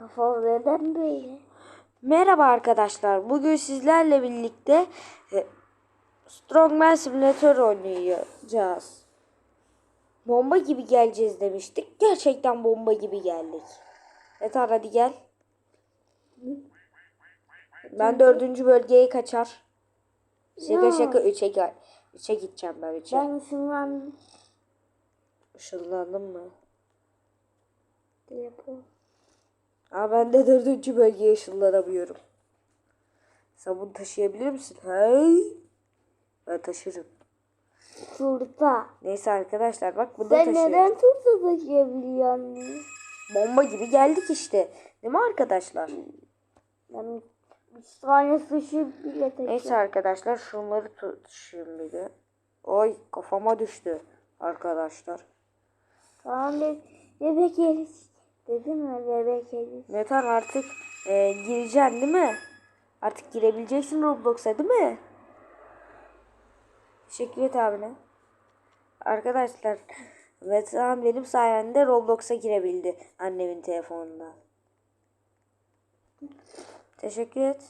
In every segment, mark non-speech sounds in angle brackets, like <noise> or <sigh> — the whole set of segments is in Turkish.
kafam neden böyle? Merhaba arkadaşlar. Bugün sizlerle birlikte e, Strongman Simulator oynayacağız. Bomba gibi geleceğiz demiştik. Gerçekten bomba gibi geldik. Evet hadi gel. Ben dördüncü bölgeye kaçar. Şaka şaka üçe gel. Üçe gideceğim ben üçe. Ben ışınlandım. Işınlandın mı? Telefon. Aa ben de dördüncü bölgeye ışınlanamıyorum. Sen bunu taşıyabilir misin? Hey. Ben taşırım. Turta. Neyse arkadaşlar bak bunu Sen taşıyorum. neden turta taşıyabiliyorsun? Bomba gibi geldik işte. Değil mi arkadaşlar? Ben üç tane sushi bile taşıyorum. Neyse arkadaşlar şunları taşıyayım bir de. Oy kafama düştü arkadaşlar. Tamam bebek yeriz. Dedim mi bebek yeriz. Metan artık e, gireceksin değil mi? Artık girebileceksin Roblox'a değil mi? Teşekkür et abine. Arkadaşlar Metan benim sayemde Roblox'a girebildi annemin telefonundan. Teşekkür et.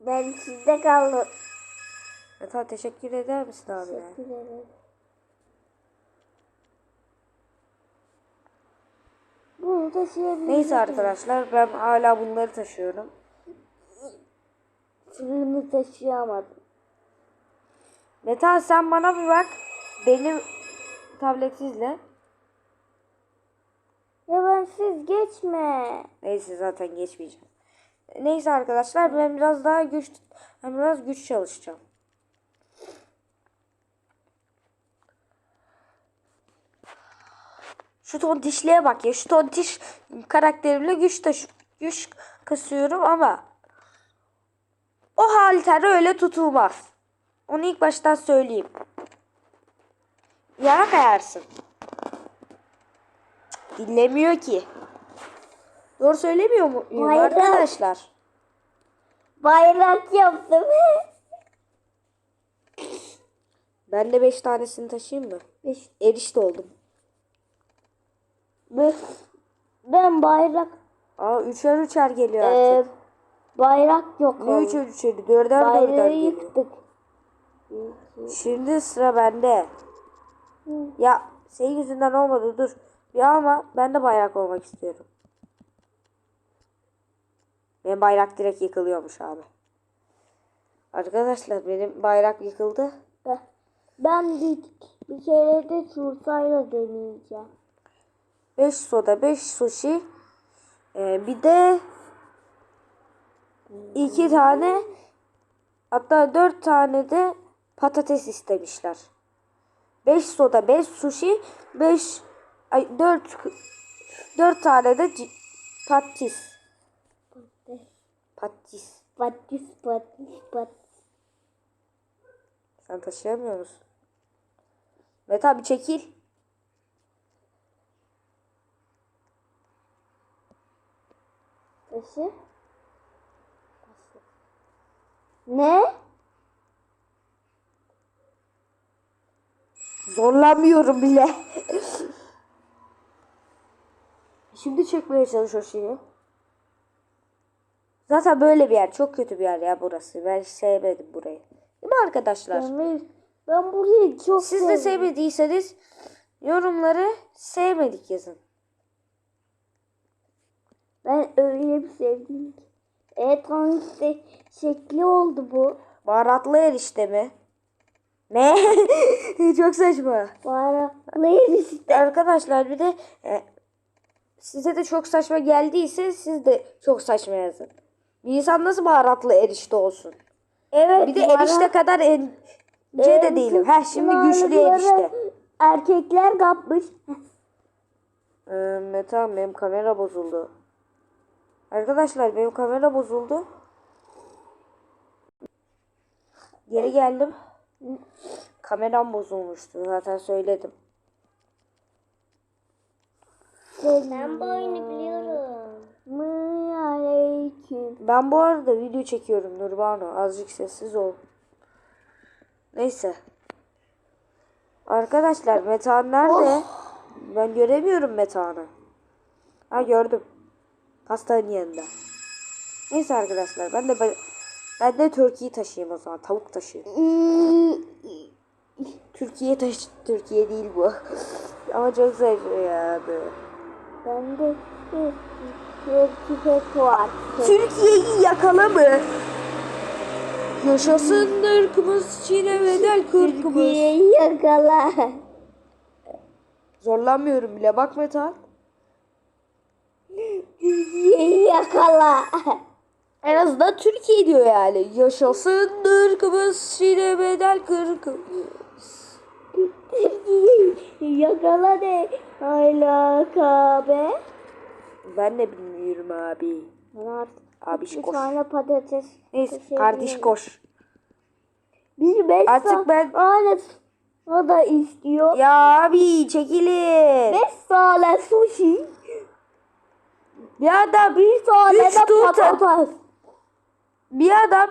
Ben sizde kaldım. Metan teşekkür eder misin abine? Teşekkür ederim. Bunu taşıyabilirim. Neyse arkadaşlar ben hala bunları taşıyorum. Fırını taşıyamadım. Metan sen bana bir bak. Benim tablet izle. Ya ben siz geçme. Neyse zaten geçmeyeceğim. Neyse arkadaşlar ben biraz daha güç ben biraz güç çalışacağım. Şu tontişliğe bak ya. Şu tontiş karakterimle güç taşı güç kasıyorum ama o halter öyle tutulmaz. Onu ilk baştan söyleyeyim. Yana kayarsın. Dinlemiyor ki. Doğru söylemiyor mu Hayır. arkadaşlar? Bayrak yaptım. Ben de 5 tanesini taşıyayım mı? Beş- Erişte oldum. Be- Ben bayrak Aa üçer üçer geliyor e, artık. bayrak yok. Ne oldu. üçer üçeri? Dörder dörder Bayrağı geliyor. yıktık. Şimdi sıra bende. Ya senin yüzünden olmadı dur. Ya ama ben de bayrak olmak istiyorum. Benim bayrak direkt yıkılıyormuş abi. Arkadaşlar benim bayrak yıkıldı. Ben- bir, bir kere de turtayla deneyeceğim. 5 soda, 5 sushi. Ee, bir de iki tane hatta dört tane de patates istemişler. 5 soda, 5 sushi, 5 ay 4 4 tane de patis. Patis. Patis patis patis. Sen taşıyamıyor musun? Meta bir çekil. Taşı. Ne? Zorlanmıyorum bile. Şimdi çekmeye çalış o şeyi. Zaten böyle bir yer. Çok kötü bir yer ya burası. Ben sevmedim burayı. Değil mi arkadaşlar? Ben, ben burayı çok Siz de sevmediyseniz yorumları sevmedik yazın. Ben öyle bir sevdim ki. Evet işte şekli oldu bu. Baharatlı erişte mi? Ne? <laughs> Çok saçma. Baharatlı erişte. Arkadaşlar bir de e, size de çok saçma geldiyse siz de çok saçma yazın. Bir insan nasıl baharatlı erişte olsun? Evet. Bir de baharat- erişte kadar ince de Ee, değilim. Ha şimdi güçlü erişte. Erkekler kapmış. Ee, tamam benim kamera bozuldu. Arkadaşlar benim kamera bozuldu. Geri geldim. Kameram bozulmuştu zaten söyledim. Ben bu oyunu biliyorum. Aleyküm. Ben bu arada video çekiyorum Nurbano. Azıcık sessiz ol. Neyse. Arkadaşlar Metan nerede? Ben göremiyorum Metan'ı. Ha gördüm. Pastanın yanında. Neyse arkadaşlar ben de ben, ben de Türkiye'yi taşıyayım o zaman. Tavuk taşıyayım. Türkiye taş Türkiye değil bu. <laughs> Ama çok zayıf ya. Ben de Türkiye var. Türkiye'yi yakala mı? Yaşasın ırkımız Çin'e bedel kırkımız. Türkiye'yi yakala. Zorlanmıyorum bile bak Metal. Yakala. En azından Türkiye diyor yani. Yaşasın ırkımız Çin'e bedel. Türkiye'yi yakala de. Alaka be. Ben de bilmiyorum abi. Ben artık Abi koş. tane patates. Neyse taşıyabilirim. kardeş koş. Bir beş Artık ben- tane o da istiyor. Ya abi çekilin. Beş tane sushi. Bir adam Bir tane Üç turta. patates. bir adam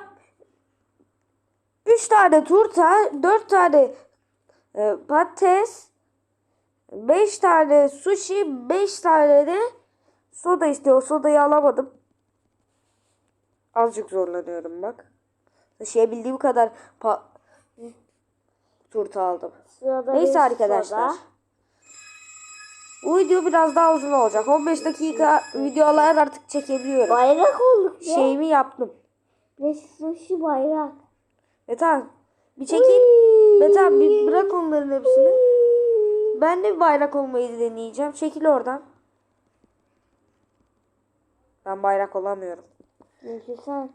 üç tane turta, dört tane e, patates, beş tane sushi, beş tane de soda istiyor. Sodayı alamadım. Azıcık zorlanıyorum bak. Taşıyabildiğim kadar pa- turta aldım. Sırada Neyse arkadaşlar. soda. Bu video biraz daha uzun olacak. 15 dakika videolar artık çekebiliyorum. Bayrak olduk ya. Şeyimi yaptım. Ve sushi bayrak. Metan bir çekil. Metan bir bırak onların hepsini. Ben de bir bayrak olmayı deneyeceğim. Çekil oradan. Ben bayrak olamıyorum. Çünkü sen.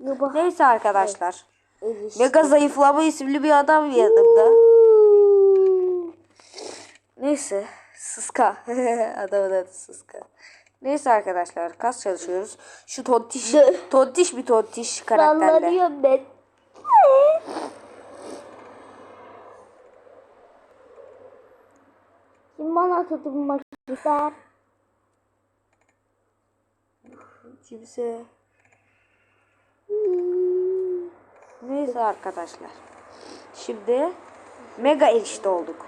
Yuba. Neyse arkadaşlar. Mega zayıflama isimli bir adam yanımda. Neyse. Sıska. <laughs> Adamın adı Sıska. Neyse arkadaşlar kas çalışıyoruz. Şu tontiş, tontiş bir tontiş karakterle. Sallanıyorum ben. Kim bana tutunmak ister? Kimse. Neyse arkadaşlar. Şimdi mega erişte olduk.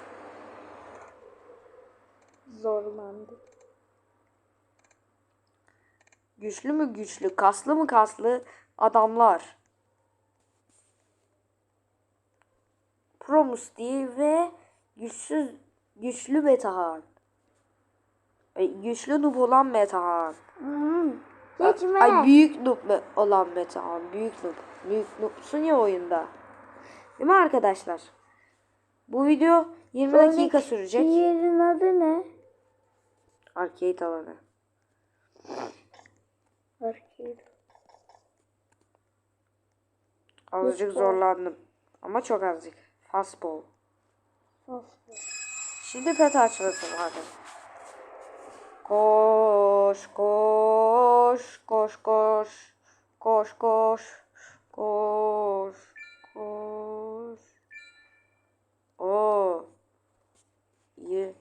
Zorlandı. Güçlü mü güçlü, kaslı mı kaslı adamlar. Promus değil ve güçsüz güçlü Metahan. Ay, güçlü noob olan Metahan. Hmm. Geçme. Ay büyük noob olan Metahan. Büyük noob. Büyük noobsun ya oyunda. Değil mi arkadaşlar? Bu video 20 dakika sürecek. Yerin adı ne? Arcade alanı. Arcade. Azıcık Lütfen. zorlandım. Ama çok azıcık. Fastball. Fastball. Şimdi pet açmasın hadi. Koş, koş, koş, koş, koş, koş, koş, koş. Oo. İyi.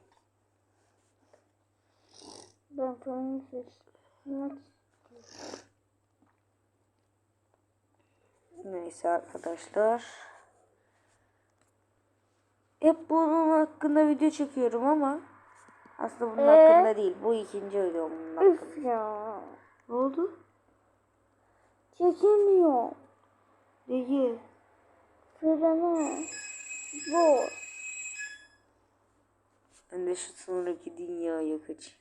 Ben Francis. Maç. Neyse arkadaşlar. Hep bunun hakkında video çekiyorum ama aslında bunun Ee? hakkında değil. Bu ikinci video bunun hakkında. Üf ya. Ne oldu? Çekemiyor. Değil. Frene. Zor. Ben de şu sonraki dünyaya kaçayım.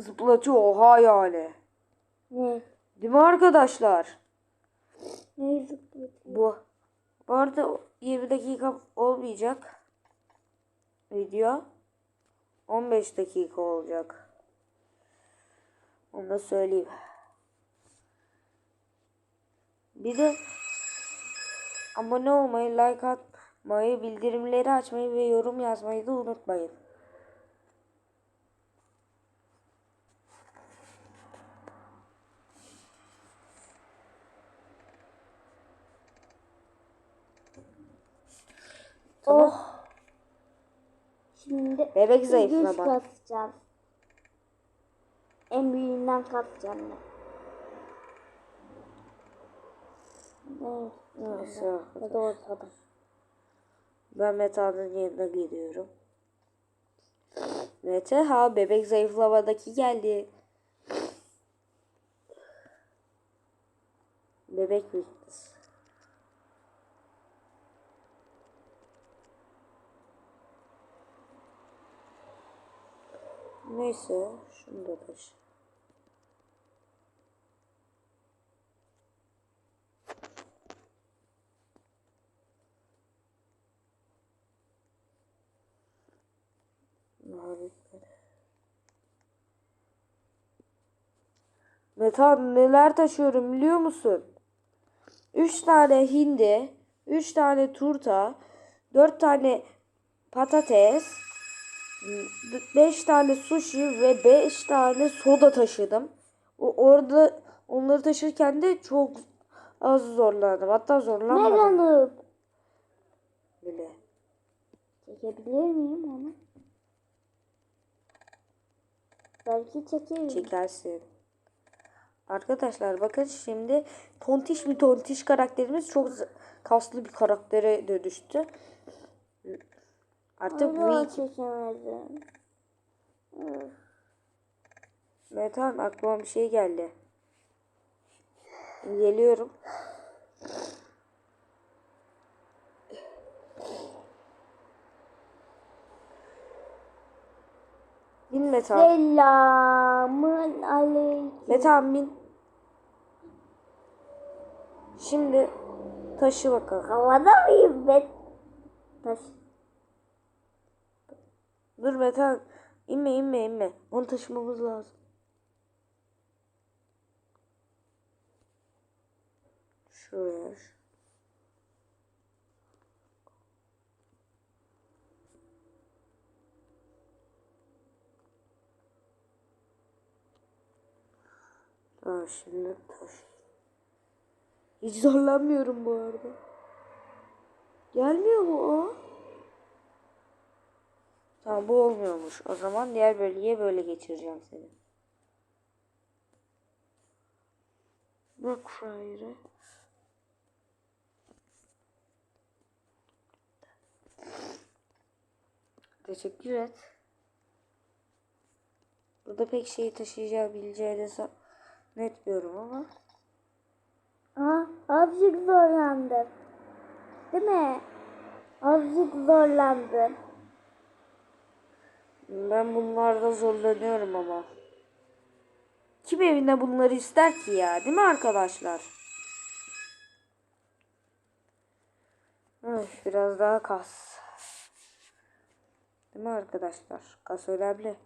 Zıplatıyor oha yani. Ne? Değil mi arkadaşlar? Ne zıplatıyor? Bu. Bu arada 20 dakika olmayacak. Video. 15 dakika olacak. Onu da söyleyeyim. Bir de abone olmayı, like atmayı, bildirimleri açmayı ve yorum yazmayı da unutmayın. Tamam. Oh. Şimdi Bebek güç zayıflama. kasacağız. En büyüğünden katacağım ben. Neyse Ya arkadaşlar. da ortada. Ben Meta'nın yanına gidiyorum. Mete ha bebek zayıflamadaki geldi. Bebek bitti. Neyse şunu da taşı. Metan neler taşıyorum biliyor musun? 3 tane hindi, 3 tane turta, 4 tane patates, 5 tane sushi ve 5 tane soda taşıdım. O, orada onları taşırken de çok az zorlandım. Hatta zorlanmadım Megan'ım. bile. Çekebilir miyim onu? Belki çekerim. Çekersin. Arkadaşlar bakın şimdi tontiş bir tontiş karakterimiz çok kaslı bir karaktere dönüştü. Artık Hala weak. çekemedim. Metan aklıma bir şey geldi. Geliyorum. Bin Metan. Selamın aleyküm. Metan bin. Şimdi taşı bakalım. Havada mıyım ben? Taş. Dur Metan. inme inme inme. Onu taşımamız lazım. Şuraya. Tamam şimdi taş. Hiç zorlanmıyorum bu arada. Gelmiyor mu o? Bu olmuyormuş. O zaman diğer bölgeye böyle geçireceğim seni. Fryer'e. Teşekkür et. Burada pek şeyi taşıyabileceğini zannetmiyorum ama. Aa, azıcık zorlandım. Değil mi? Azıcık zorlandım. Ben bunlarda zorlanıyorum ama. Kim evinde bunları ister ki ya? Değil mi arkadaşlar? Ay, biraz daha kas. Değil mi arkadaşlar? Kas önemli.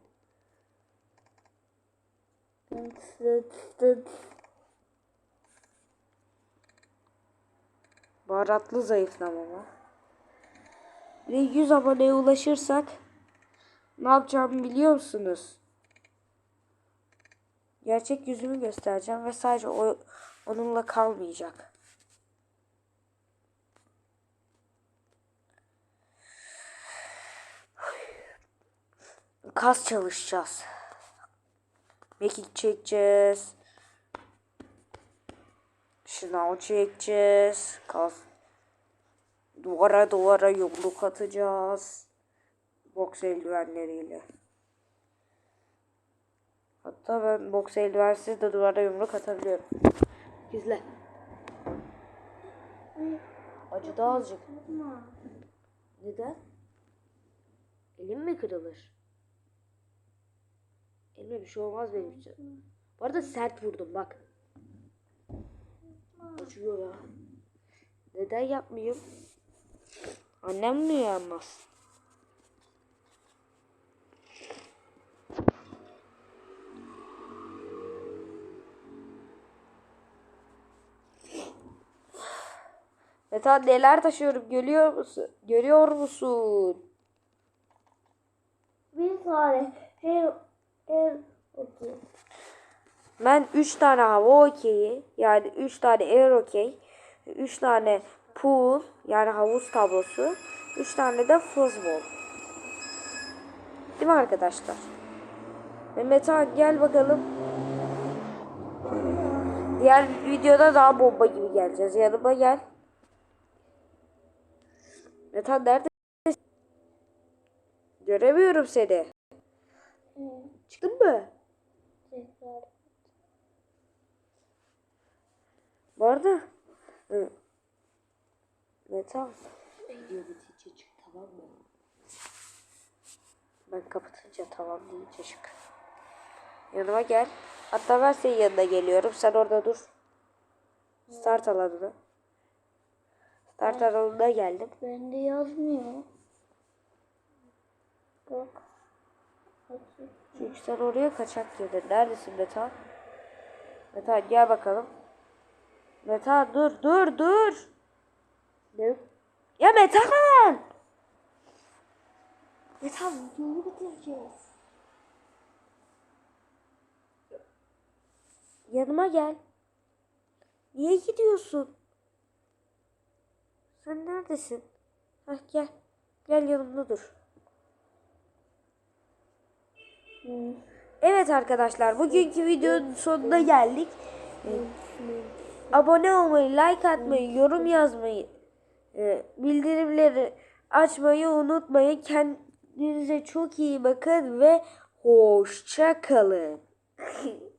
Baharatlı zayıflama mı? Bir de 100 aboneye ulaşırsak ne yapacağımı biliyor musunuz? Gerçek yüzümü göstereceğim ve sadece o, onunla kalmayacak. Kas çalışacağız. Mekik çekeceğiz. Şınav çekeceğiz. Kas. Duvara duvara yumruk atacağız. Boks eldivenleriyle. Hatta ben boks eldivensiz de duvara yumruk atabiliyorum. İzle. Acıdı azıcık. Neden? Elim mi kırılır? Elime bir şey olmaz benim için. Bu arada sert vurdum bak. Acıyor ya. Neden yapmayayım? Annem mi yanmaz? Meta neler taşıyorum görüyor musun? Görüyor musun? Bir tane her her okey. Ben 3 tane hava okeyi yani 3 tane air okey, 3 tane pool yani havuz tablosu, 3 tane de football. Değil mi arkadaşlar? Mehmet Han gel bakalım. Diğer videoda daha bomba gibi geleceğiz. Yanıma gel. Mehmet Han nerede? Göremiyorum seni. Çıktın mı? Tekrar. Bu arada hı. Bitince çık tamam mı? Ben kapatınca tamam deyince çık. Yanıma gel. Hatta ben senin yanına geliyorum. Sen orada dur. Start alanına. Start alanına geldim. Bende yazmıyor. Bak. Çünkü sen oraya kaçak girdin. Neredesin Metal? Metal gel bakalım. Metal dur dur dur. Ne? Ya Metal! Metal videoyu bitireceğiz. Yanıma gel. Niye gidiyorsun? Sen neredesin? Hah gel. Gel yanımda dur. Evet arkadaşlar bugünkü videonun sonuna geldik. Abone olmayı, like atmayı, yorum yazmayı, e, bildirimleri açmayı unutmayın. Kendinize çok iyi bakın ve hoşça kalın. <laughs>